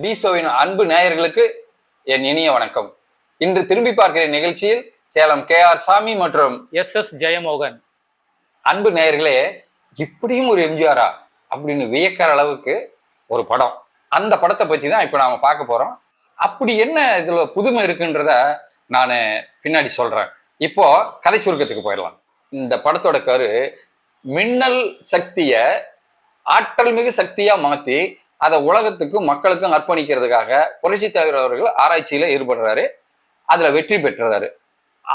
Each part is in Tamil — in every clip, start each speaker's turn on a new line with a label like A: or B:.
A: டீசோவின் அன்பு நேயர்களுக்கு என் இனிய வணக்கம். இன்று திரும்பி பார்க்கிற நிகழ்ச்சியில் சேலம் கே ஆர் சாமி மற்றும்
B: எஸ் எஸ் ஜெயமோகன்.
A: அன்பு நேயர்களே இப்படியும் ஒரு எம்ஜிஆரா அப்படின்னு வியக்கிற அளவுக்கு ஒரு படம். அந்த படத்தை பத்தி தான் இப்போ நாம பார்க்க போறோம். அப்படி என்ன இதுல புதுமை இருக்குன்றத நான் பின்னாடி சொல்றேன். இப்போ கதை சுருக்கத்துக்கு போயிடலாம். இந்த படத்தோட கரு மின்னல் சக்திய ஆற்றல் மிகு சக்தியா மாத்தி அதை உலகத்துக்கும் மக்களுக்கும் அர்ப்பணிக்கிறதுக்காக புரட்சி தலைவர் அவர்கள் ஆராய்ச்சியில ஈடுபடுறாரு. அதுல வெற்றி பெற்றுறாரு.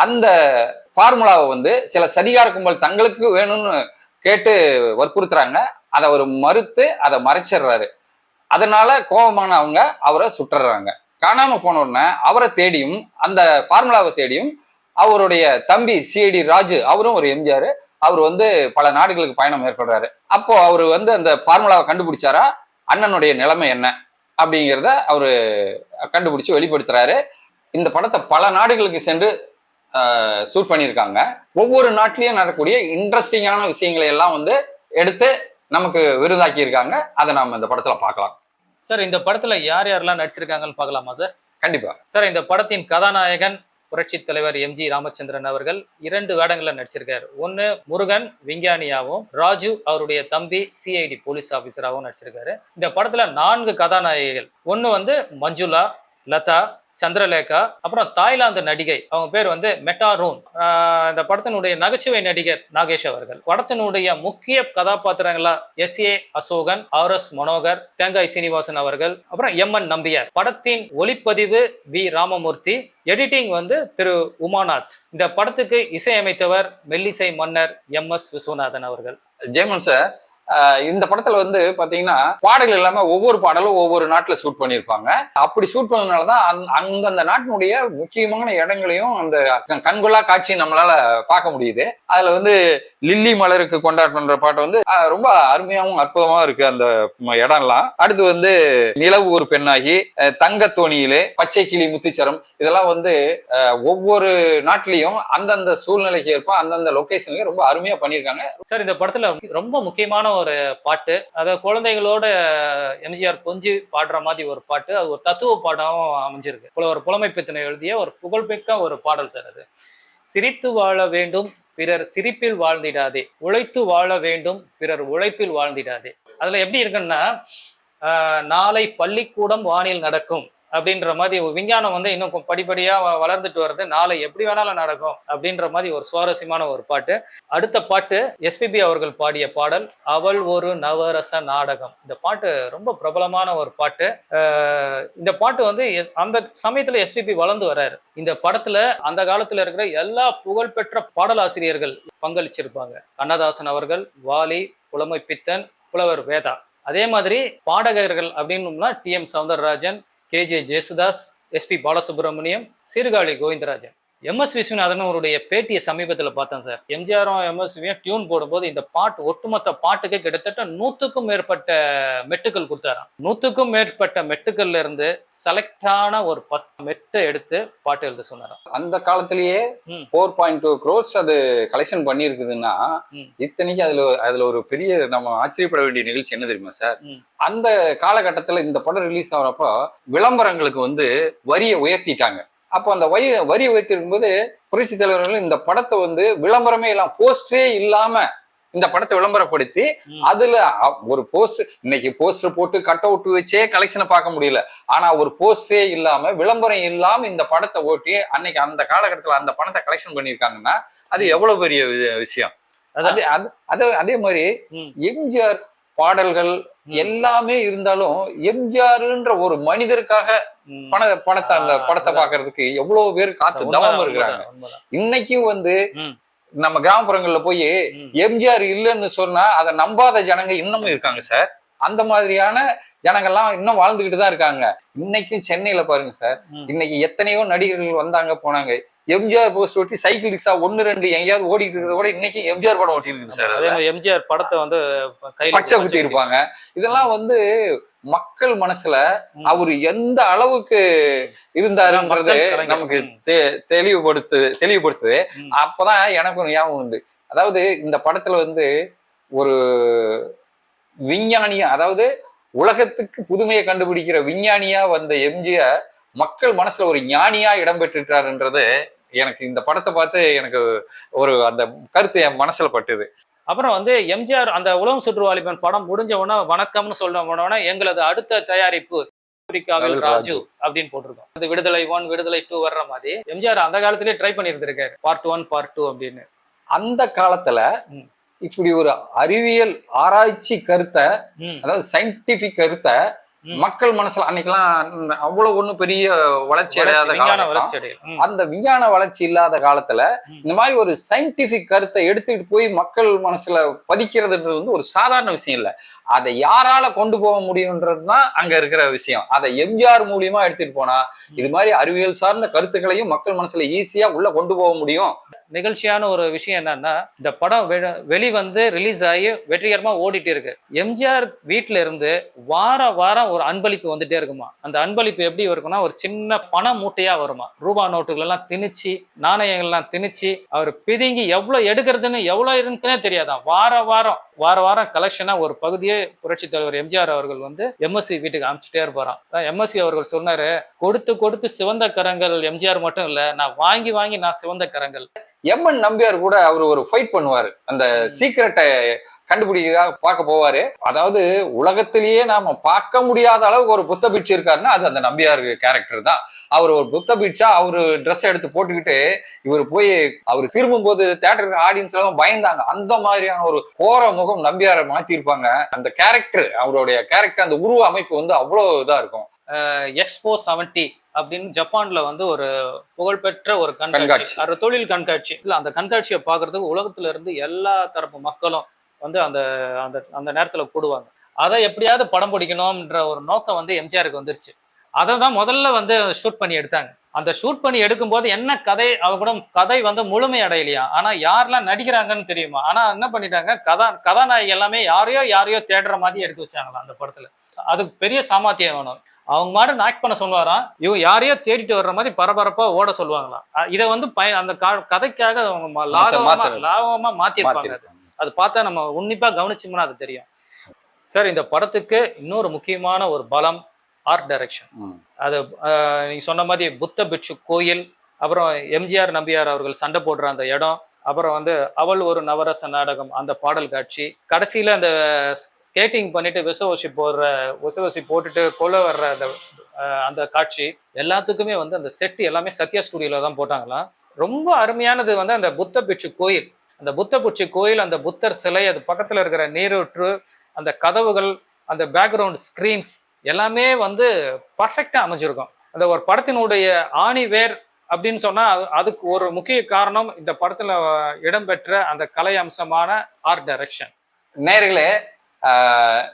A: அந்த ஃபார்முலாவை வந்து சில சதிகார கும்பல் தங்களுக்கு வேணும்னு கேட்டு வற்புறுத்துறாங்க. அதை அவர் மறுத்து அதை மறைச்சிடுறாரு. அதனால கோபமான அவங்க அவரை சுட்டுறாங்க. காணாம போன உடனே அவரை தேடியும் அந்த ஃபார்முலாவை தேடியும் அவருடைய தம்பி சிஐடி ராஜு அவரும் ஒரு எம்ஜிஆர் அவர் வந்து பல நாடுகளுக்கு பயணம் மேற்கொள்றாரு. அப்போ அவர் வந்து அந்த ஃபார்முலாவை கண்டுபிடிச்சாரா? அண்ணனுடைய நிலைமை என்ன அப்படிங்கிறத அவர் கண்டுபிடிச்சு வெளிப்படுத்துறாரு. இந்த படத்தை பல நாடுகளுக்கு சென்று ஷூட் பண்ணியிருக்காங்க. ஒவ்வொரு நாட்டிலையும் நடக்கக்கூடிய இன்ட்ரெஸ்டிங்கான விஷயங்களை எல்லாம் வந்து எடுத்து நமக்கு விருதாக்கி இருக்காங்க அதை நாம இந்த படத்துல பார்க்கலாம்.
B: சார் இந்த படத்துல யார் யாரெல்லாம் நடிச்சிருக்காங்கன்னு பார்க்கலாமா சார்?
A: கண்டிப்பா.
B: சார் இந்த படத்தின் கதாநாயகன் புரட்சி தலைவர் எம் ஜி ராமச்சந்திரன் அவர்கள் இரண்டு வேடங்களில் நடிச்சிருக்காரு. ஒன்னு முருகன் விஞ்ஞானியாவும் ராஜு அவருடைய தம்பி சிஐடி போலீஸ் ஆபீசராகவும் நடிச்சிருக்காரு. இந்த படத்துல நான்கு கதாநாயகிகள். ஒன்னு வந்து மஞ்சுளா லதா சந்திரலேகா அப்புறம் தாய்லாந்து நடிகை அவங்க பேர் வந்து மெட்டாரூன். இந்த படத்தினுடைய நகைச்சுவை நடிகர் நாகேஷ் அவர்கள். படத்தினுடைய முக்கிய கதாபாத்திரங்களா S A Ashokan R S Manohar Thengai Srinivasan அவர்கள் அப்புறம் எம் என் நம்பியார். படத்தின் ஒளிப்பதிவு வி. ராமமூர்த்தி எடிட்டிங் வந்து திரு. உமாநாத். இந்த படத்துக்கு இசையமைத்தவர் மெல்லிசை மன்னர் எம். எஸ். விஸ்வநாதன் அவர்கள்.
A: ஜெயமன் சார் இந்த படத்துல வந்து பாத்தீங்கன்னா பாடல்கள் இல்லாம ஒவ்வொரு பாடலும் ஒவ்வொரு நாட்டுல ஷூட் பண்ணியிருப்பாங்க. அப்படி ஷூட் பண்ணதுனாலதான் அந்தந்த நாட்டினுடைய முக்கியமான இடங்களையும் அந்த கண்கொள்ளா காட்சி நம்மளால பார்க்க முடியுது. அதுல வந்து லில்லி மலருக்கு கொண்டாடுற பாட்டு வந்து ரொம்ப அருமையாவும் அற்புதமாகவும் இருக்கு அந்த இடம்லாம். அடுத்து வந்து நிலவு ஒரு பெண்ணாகி தங்க தோணியிலே பச்சை கிளி முத்துச்சரம். இதெல்லாம் வந்து ஒவ்வொரு நாட்டிலையும் அந்தந்த சூழ்நிலைக்கு ஏற்ப அந்தந்த லொகேஷன்லயும் ரொம்ப அருமையா பண்ணியிருக்காங்க.
B: சார் இந்த படத்துல ரொம்ப முக்கியமான ஒரு பாட்டு. அத குழந்தைகளோட எம்ஜிஆர் கொஞ்சி பாடுற மாதிரி ஒரு பாட்டு. அது ஒரு தத்துவ பாடம் அமைஞ்சிருக்கு. புல- ஒரு புலமை பித்தனை எழுதிய ஒரு புகழ்மிக்க ஒரு பாடல் சார் அது. சிரித்து வாழ வேண்டும் பிறர் சிரிப்பில் வாழ்ந்திடாதே. உழைத்து வாழ வேண்டும் பிறர் உழைப்பில் வாழ்ந்திடாதே. அதுல எப்படி இருக்குன்னா ஆஹ், நாளை பள்ளிக்கூடம் வானில் நடக்கும். அப்படின்ற மாதிரி ஒரு விஞ்ஞானம் வந்து இன்னும் படிப்படியாக வளர்ந்துட்டு வருது. நாளை எப்படி வேணாலும் நடக்கும் அப்படின்ற மாதிரி ஒரு சுவாரஸ்யமான ஒரு பாட்டு. அடுத்த பாட்டு எஸ்பிபி அவர்கள் பாடிய பாடல் அவள் ஒரு நவரச நாடகம். இந்த பாட்டு ரொம்ப பிரபலமான ஒரு பாட்டு. இந்த பாட்டு வந்து எஸ்- அந்த சமயத்தில் எஸ்பிபி வளர்ந்து வர்றாரு இந்த படத்துல அந்த காலத்தில் இருக்கிற எல்லா புகழ்பெற்ற பாடலாசிரியர்கள் பங்களிச்சிருப்பாங்க. கண்ணதாசன் அவர்கள் வாலி புலமை பித்தன் புலவர் வேதா. அதே மாதிரி பாடகர்கள் அப்படின்னோம்னா T M Soundararajan K J Yesudas S P Balasubrahmanyam Sirkazhi Govindarajan. M S Viswanathan அவருடைய பேட்டியை சமீபத்தில் பார்த்தேன் சார் எம்ஜிஆரும் எம்எஸ்வியும் டியூன் போடும்போது இந்த பாட்டு ஒட்டுமொத்த பாட்டுக்கு கிட்டத்தட்ட நூற்றுக்கும் மேற்பட்ட மெட்டுக்கள் கொடுத்தாராம் நூற்றுக்கும் மேற்பட்ட மெட்டுக்கள்ல இருந்து செலக்டான ஒரு பத்து மெட்டை எடுத்து பாட்டு எழுத சொன்னாராம்
A: அந்த காலத்திலேயே. ஃபோர் பாயிண்ட் டூ க்ரோர்ஸ் அது கலெக்ஷன் பண்ணியிருக்குதுன்னா. இத்தனைக்கு அதுல அதுல ஒரு பெரிய நம்ம ஆச்சரியப்பட வேண்டிய நிகழ்ச்சி என்ன தெரியுமா சார். அந்த காலகட்டத்துல இந்த படம் ரிலீஸ் ஆகிறப்போ விளம்பரங்களுக்கு வந்து வரியை உயர்த்திட்டாங்க அப்போ அந்த வரி வரி உயர்த்தி இருக்கும்போது புரட்சி தலைவர்கள் இந்த படத்தை வந்து விளம்பரமே இல்லாம போஸ்டரே இல்லாம இந்த படத்தை விளம்பரப்படுத்தி. அதுல ஒரு போஸ்டர் இன்னைக்கு போஸ்டர் போட்டு கட் அவுட் வச்சே கலெக்ஷனை பார்க்க முடியல ஆனா ஒரு போஸ்டரே இல்லாம விளம்பரம் இல்லாம இந்த படத்தை ஓட்டி அன்னைக்கு அந்த காலகட்டத்துல அந்த பணத்தை கலெக்ஷன் பண்ணியிருக்காங்கன்னா அது எவ்வளவு பெரிய விஷயம். அது அது- மாதிரி. எம்ஜிஆர் பாடல்கள். எல்லாமே இருந்தாலும் எம்ஜிஆர்ன்ற ஒரு மனிதருக்காக. பண படத்தை அந்த படத்தை. பாக்குறதுக்கு எவ்வளவு பேர் காத்து தவம் இருக்கிறாங்க. இன்னைக்கும் வந்து. நம்ம கிராமப்புறங்கள்ல போய். எம்ஜிஆர் இல்லைன்னு சொன்னா அதை நம்பாத ஜனங்க இன்னமும் இருக்காங்க சார் அந்த மாதிரியான ஜனங்கள்லாம் இன்னும் வாழ்ந்துகிட்டு தான் இருக்காங்க இன்னைக்கும் சென்னையில பாருங்க சார். இன்னைக்கு எத்தனையோ நடிகர்கள் வந்தாங்க போனாங்க எம்ஜிஆர் போஸ்ட் ஒட்டி சைக்கிள் ரிக்ஷா ஒன்னு ரெண்டு எங்கேயாவது ஓடிட்டு இருக்கிறத கூட இன்னைக்கு எம்ஜிஆர் படம் ஓட்டி இருக்குது சார்
B: அதே மாதிரி எம்ஜிஆர் படத்தை வந்து
A: பச்சை குத்தி இருப்பாங்க இதெல்லாம் வந்து மக்கள் மனசுல. அவரு எந்த அளவுக்கு இருந்தாருன்றது. நமக்கு தெளிவுபடுத்து தெளிவுபடுத்துது. அப்பதான் எனக்கு ஞாபகம் வந்து அதாவது இந்த படத்துல வந்து ஒரு விஞ்ஞானி அதாவது உலகத்துக்கு புதுமையை கண்டுபிடிக்கிற விஞ்ஞானியா வந்த எம்ஜிஆர் மக்கள் மனசுல ஒரு ஞானியா இடம் பெற்றுட்டாருன்றது எனக்கு இந்த படத்தை பார்த்து எனக்கு ஒரு அந்த கருத்து என் மனசுல பட்டுது
B: அப்புறம் வந்து எம்ஜிஆர் அந்த உலகம் சுற்றுவாலிபன் படம் முடிஞ்ச உடனே வணக்கம்னு சொல்ல உடனே எங்களது அடுத்த தயாரிப்பு ஆப்பிரிக்காவில்
A: ராஜு.
B: அப்படின்னு போட்டிருக்கோம் அது விடுதலை ஒன் விடுதலை டூ வர்ற மாதிரி எம்ஜிஆர் அந்த காலத்திலேயே ட்ரை பண்ணியிருந்திருக்காரு பார்ட் ஒன் பார்ட் டூ அப்படின்னு
A: அந்த காலத்துல. இப்படி ஒரு அறிவியல் ஆராய்ச்சி கருத்தை அதாவது சயின்டிபிக் கருத்தை. மக்கள் மனசுல அன்னைக்கெல்லாம் அவ்வளவு ஒண்ணும் பெரிய வளர்ச்சி அடையாத
B: வளர்ச்சி, விஞ்ஞான
A: காலகட்டம்.
B: வளர்ச்சி அடையல். ம்,
A: அந்த விஞ்ஞான வளர்ச்சி இல்லாத காலத்துல. இந்த மாதிரி ஒரு சயின்டிபிக் கருத்தை எடுத்துட்டு போய் மக்கள் மனசுல பதிக்கிறதுன்றது வந்து ஒரு சாதாரண விஷயம் இல்ல. அதை யாரால கொண்டு போக முடியும்ன்றது தான் அங்க இருக்கிற விஷயம். அதை எம்ஜிஆர் மூலியமா எடுத்துட்டு போனா இது மாதிரி அறிவியல் சார்ந்த கருத்துக்களையும் மக்கள் மனசுல ஈஸியா உள்ள கொண்டு போக முடியும்.
B: நிகழ்ச்சியான ஒரு விஷயம் என்னன்னா இந்த படம் வெளிவந்து ரிலீஸ் ஆகி வெற்றிகரமா ஓடிட்டு இருக்கு. எம்ஜிஆர் வீட்டுல இருந்து வார வாரம் ஒரு அன்பளிப்பு வந்துட்டே இருக்குமா? அந்த அன்பளிப்பு எப்படி இருக்கும்னா ஒரு சின்ன பண மூட்டையா வருமா? ரூபா நோட்டுகள் எல்லாம் திணிச்சு நாணயங்கள்லாம் திணிச்சு அவர் பிதுங்கி எவ்வளவு எடுக்கிறதுன்னு எவ்வளவு இருக்குன்னே தெரியாதான் வார வாரம் வார வாரம் கலெக்ஷனா ஒரு பகுதியே புரட்சி தலைவர் எம்ஜிஆர் அவர்கள் வந்து எம்எஸ்சி வீட்டுக்கு அனுப்பிச்சிட்டே இருப்பாராம். எம்எஸ்சி அவர்கள் சொன்னாரு கொடுத்து கொடுத்து சிவந்த கரங்கள் எம்ஜிஆர் மட்டும் இல்ல நான் வாங்கி வாங்கி நான் சிவந்த கரங்கள்.
A: எம்என் நம்பியார் கூட அவர் ஒரு ஃபைட் பண்ணுவாரு. அந்த சீக்கிரட்டை கண்டுபிடிக்கிறதாக பார்க்க போவாரு. அதாவது உலகத்திலேயே நாம பார்க்க முடியாத அளவுக்கு ஒரு புத்த பிட்சு இருக்காருன்னா அது அந்த நம்பியார் கேரக்டர் தான். அவர் ஒரு புத்த பிட்சா அவரு ட்ரெஸ் எடுத்து போட்டுக்கிட்டு இவர் போய் அவர் திரும்பும் போது தேட்டருக்கு ஆடியன்ஸ் எல்லாம் பயந்தாங்க. அந்த மாதிரியான ஒரு போற முகம் நம்பியாரை மாத்திருப்பாங்க. அந்த கேரக்டர் அவருடைய கேரக்டர் அந்த உருவ அமைப்பு வந்து அவ்வளவு இதா இருக்கும்.
B: எக்ஸ்போ செவன்டி அப்படின்னு ஜப்பான்ல வந்து ஒரு புகழ்பெற்ற ஒரு கண்காட்சி. அது தொழில் கண்காட்சி. இல்ல அந்த கண்காட்சியை பார்க்கிறதுக்கு உலகத்துல இருந்து எல்லா தரப்பு மக்களும் வந்து அந்த அந்த அந்த நேரத்துல கூடுவாங்க அதை எப்படியாவது படம் பிடிக்கணும்ன்ற ஒரு நோக்கம் வந்து எம்ஜிஆருக்கு வந்துருச்சு. அதை தான் முதல்ல வந்து ஷூட் பண்ணி எடுத்தாங்க. அந்த ஷூட் பண்ணி எடுக்கும்போது என்ன கதை அது கூட கதை வந்து முழுமை அடையலையா? ஆனா யாரெல்லாம் நடிக்கிறாங்கன்னு தெரியுமா? ஆனா என்ன பண்ணிட்டாங்க? கதா கதாநாயகி எல்லாமே யாரையோ யாரையோ தேடுற மாதிரி எடுத்து வச்சாங்களாம் அந்த படத்துல. அதுக்கு பெரிய சாமர்த்தியம் வேணும். அவங்க மாட்டு ஆக்ட் பண்ண சொல்லுவாராம் இவங்க யாரையோ தேடிட்டு வர்ற மாதிரி பரபரப்பா ஓட சொல்லுவாங்களாம் இதை வந்து பய அந்த கதைக்காக அவங்க ம- லாகவமா
A: மாத்துறது.
B: லாகவமா மாத்திருப்பாங்க அது. பார்த்தா நம்ம உன்னிப்பா கவனிச்சோம்னா அது தெரியும் சார் இந்த படத்துக்கு இன்னொரு முக்கியமான ஒரு பலம் ஆர்ட் டைரக்ஷன். அது நீங்க சொன்ன மாதிரி புத்த பிட்சு கோயில் அப்புறம் எம்ஜிஆர் நம்பியார் அவர்கள் சண்டை போடுற அந்த இடம் அப்புறம் வந்து அவள் ஒரு நவரச நாடகம் அந்த பாடல் காட்சி. கடைசியில் அந்த ஸ்கேட்டிங் பண்ணிட்டு விசவசி போடுற விசவசி போட்டுட்டு கொலை வர்ற அந்த அந்த காட்சி எல்லாத்துக்குமே வந்து அந்த செட் எல்லாமே சத்யா ஸ்டுடியோவில் தான் போட்டாங்களாம். ரொம்ப அருமையானது வந்து அந்த புத்த பிட்சு கோயில். அந்த புத்த பிட்சு கோயில் அந்த புத்தர் சிலை அது பக்கத்தில் இருக்கிற நீரூற்று அந்த கதவுகள் அந்த பேக்ரவுண்ட் ஸ்க்ரீன்ஸ் எல்லாமே வந்து பர்ஃபெக்டாக அமைஞ்சிருக்கும். அந்த ஒரு படத்தினுடைய ஆணிவேர் அப்படின்னு சொன்னா அது- அதுக்கு ஒரு முக்கிய காரணம் இந்த படத்துல இடம்பெற்ற அந்த கலை அம்சமான ஆர்ட் டைரக்ஷன்
A: நேர்களே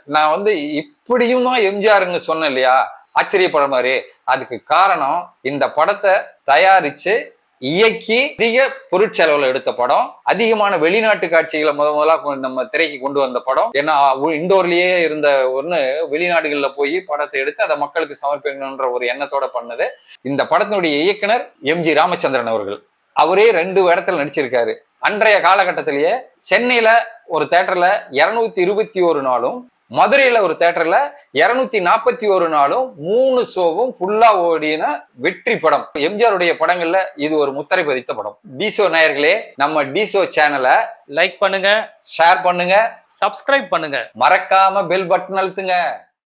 A: நான் வந்து இப்படியும் தான் எம்ஜிஆர்னு சொன்னேன் இல்லையா? ஆச்சரியப்படுற மாதிரி. அதுக்கு காரணம் இந்த படத்தை தயாரிச்சு இயக்கி அதிக பொருட்செலவுல எடுத்த படம். அதிகமான வெளிநாட்டு காட்சிகளை முத முதலா கொ- நம்ம திரைக்கு கொண்டு வந்த படம். ஏன்னா இண்டோர்லயே இருந்த ஒண்ணு வெளிநாடுகள்ல போய் படத்தை எடுத்து அதை மக்களுக்கு சமர்ப்பிக்கணுன்ற ஒரு எண்ணத்தோட பண்ணது. இந்த படத்தினுடைய இயக்குனர் எம். ஜி. ராமச்சந்திரன் அவர்கள். அவரே ரெண்டு இடத்துல நடிச்சிருக்காரு. அன்றைய காலகட்டத்திலேயே சென்னையில ஒரு தேட்டர்ல இருநூத்தி இருபத்தி ஒரு நாளும் மதுரையில ஒரு தேட்டர்ல இருநூத்தி நாற்பத்தி ஒரு நாளும் மூணு ஷோவும் ஃபுல்லா ஓடின வெற்றி படம். எம்ஜிஆருடைய படங்கள்ல இது ஒரு முத்திரை பதித்த படம். டிசோ நேயர்களே நம்ம டிசோ சேனலை
B: லைக் பண்ணுங்க
A: ஷேர் பண்ணுங்க
B: சப்ஸ்கிரைப் பண்ணுங்க.
A: மறக்காம பெல் பட்டன் அழுத்துங்க.